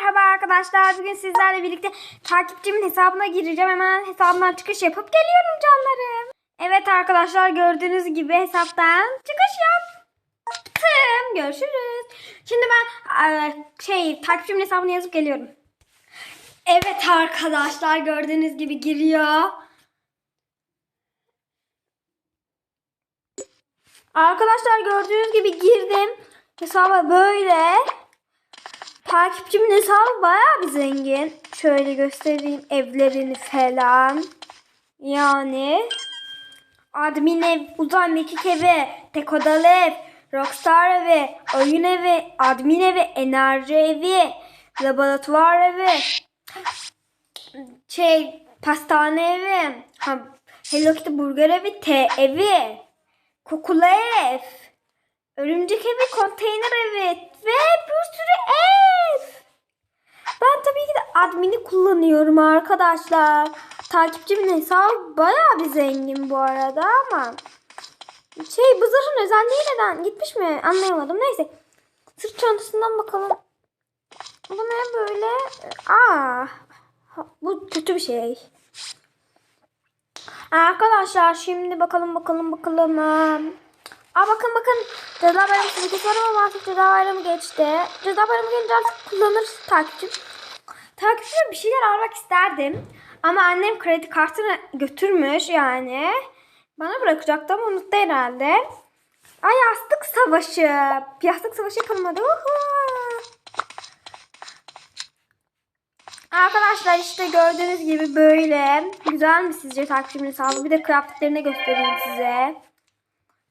Merhaba arkadaşlar. Bugün sizlerle birlikte takipçimin hesabına gireceğim. Hemen hesabından çıkış yapıp geliyorum canlarım. Evet arkadaşlar gördüğünüz gibi hesaptan çıkış yaptım. Görüşürüz. Şimdi ben e, şey takipçimin hesabını yazıp geliyorum. Evet arkadaşlar gördüğünüz gibi giriyor. Arkadaşlar gördüğünüz gibi girdim. Hesaba böyle. Takipçimin hesabı bayağı bir zengin. Şöyle göstereyim evlerini falan. Yani admin ev, uzay mekik evi, dekodalı ev, rockstar evi, oyun evi, admin evi, enerji evi, laboratuvar evi, şey pastane evi, ha, Hello Kitty burger evi, T evi, kokulu ev, örümcek evi, konteyner evi ve bir sürü ev. Ben tabii ki de admini kullanıyorum arkadaşlar. Takipçimin hesabı bayağı bir zengin bu arada ama şey bu zırhın özelliği neden gitmiş mi anlayamadım. Neyse sırt çantasından bakalım. Bu ne böyle? Aa, bu kötü bir şey. Arkadaşlar şimdi bakalım bakalım bakalım. Aa bakın bakın ceza bayramı var ama artık ceza bayramı geçti. Ceza bayramı gelince artık kullanırız takipçim. Takipçime bir şeyler almak isterdim. Ama annem kredi kartını götürmüş yani. Bana bırakacaktı ama unuttu herhalde. Ay yastık savaşı. Yastık savaşı yapılmadı. Arkadaşlar işte gördüğünüz gibi böyle. Güzel mi sizce takipçimin hesabı? Bir de kıyafetlerini göstereyim size.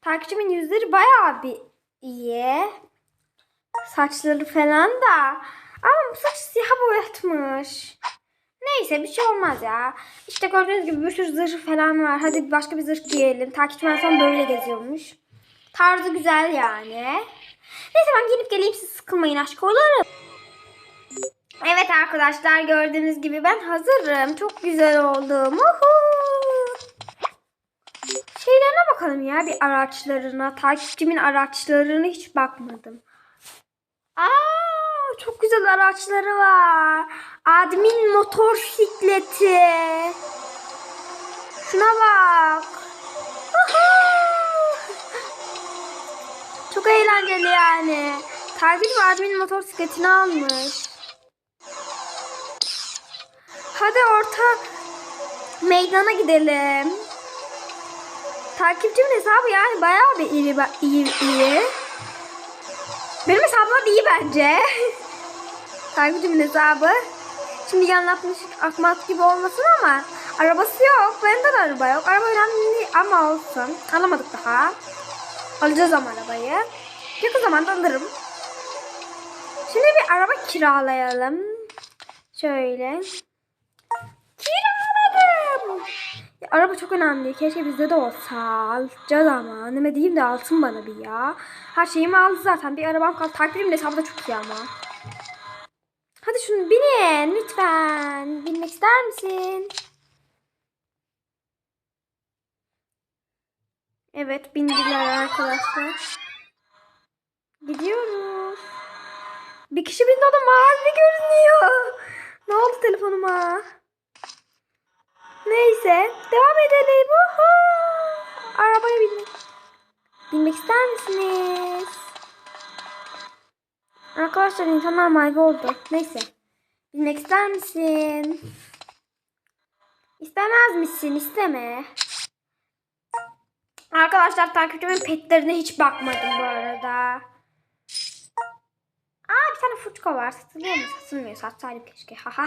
Takipçimin yüzleri bayağı bir iyi. Saçları falan da. Ama bu saç siyah boyatmış. Neyse bir şey olmaz ya. İşte gördüğünüz gibi bir sürü zırh falan var. Hadi başka bir zırh giyelim. Takipçim en son böyle geziyormuş. Tarzı güzel yani. Neyse ben gelip geleyim siz sıkılmayın aşk olurum. Evet arkadaşlar gördüğünüz gibi ben hazırım. Çok güzel oldum. Uhu. Bakalım ya bir araçlarına. Takipçimin araçlarına hiç bakmadım. Aa, çok güzel araçları var. Admin motosikleti. Şuna bak. Çok eğlenceli yani. Takipçim admin motosikletini almış. Hadi orta meydana gidelim. Takipçimin hesabı yani bayağı bir iyi, iyi, iyi. Benim hesabım iyi bence. Takipçimin hesabı. Şimdi anlatmış akmat gibi olmasın ama arabası yok. Bende de araba yok. Araba önemli ama olsun. Alamadık daha. Alacağız ama arabayı. Yakın zamanda alırım. Şimdi bir araba kiralayalım. Şöyle. Kiraladım. Ya, araba çok önemli. Keşke bizde de olsa. Alacağız ama. Anneme diyeyim de alsın bana bir ya. Her şeyimi aldı zaten. Bir arabam kaldı. Takdirim hesabı da çok iyi ama. Hadi şunu binin lütfen. Binmek ister misin? Evet bindiler arkadaşlar. Gidiyoruz. Bir kişi bindi o da mavi görünüyor. Ne oldu telefonuma? Neyse. Devam edelim. Uhu. Arabaya binmek. Binmek ister misiniz? Arkadaşlar insanlar mavi oldu. Neyse. Binmek ister misin? İstemez misin? İsteme. Arkadaşlar takipçimin petlerine hiç bakmadım bu arada. Aa bir tane fırçka var. Satılıyor mu? Satılmıyor. Satsaydım keşke. Ha.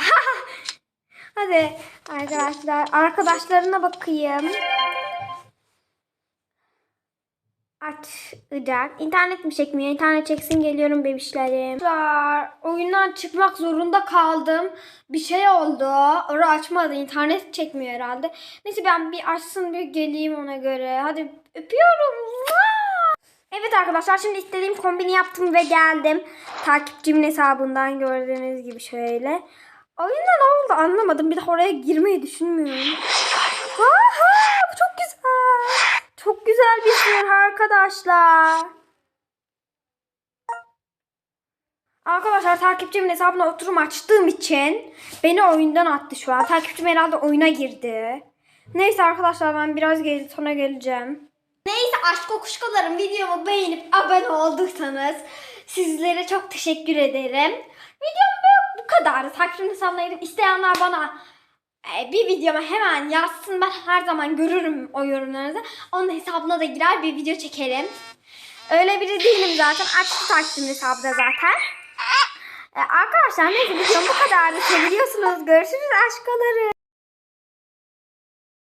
Hadi arkadaşlar arkadaşlarına bakayım. Açacak. İnternet mi çekmiyor? İnternet çeksin geliyorum bebişlerim. Oyundan çıkmak zorunda kaldım. Bir şey oldu. Orası açmadı. İnternet çekmiyor herhalde. Neyse ben bir açsın bir geleyim ona göre. Hadi öpüyorum. Evet arkadaşlar şimdi istediğim kombini yaptım ve geldim. Takipçimin hesabından gördüğünüz gibi şöyle. Oyunda ne oldu anlamadım. Bir daha oraya girmeyi düşünmüyorum. Aha, bu çok güzel. Çok güzel bir şey arkadaşlar. Arkadaşlar takipçimin hesabına oturum açtığım için beni oyundan attı şu an. Takipçim herhalde oyuna girdi. Neyse arkadaşlar ben biraz gel sonra geleceğim. Neyse aşk kokuşkolarım videomu beğenip abone olduysanız sizlere çok teşekkür ederim. Videom kadar. Takipçimin hesabına gidip isteyenler bana e, bir videoma hemen yazsın. Ben her zaman görürüm o yorumlarınızı. Onun hesabına da girer bir video çekerim. Öyle biri değilim zaten. Açtı takipçimin hesabı da zaten. E, arkadaşlar neyse videom bu kadardı. Seviyorsunuz. Görüşürüz aşkolarım.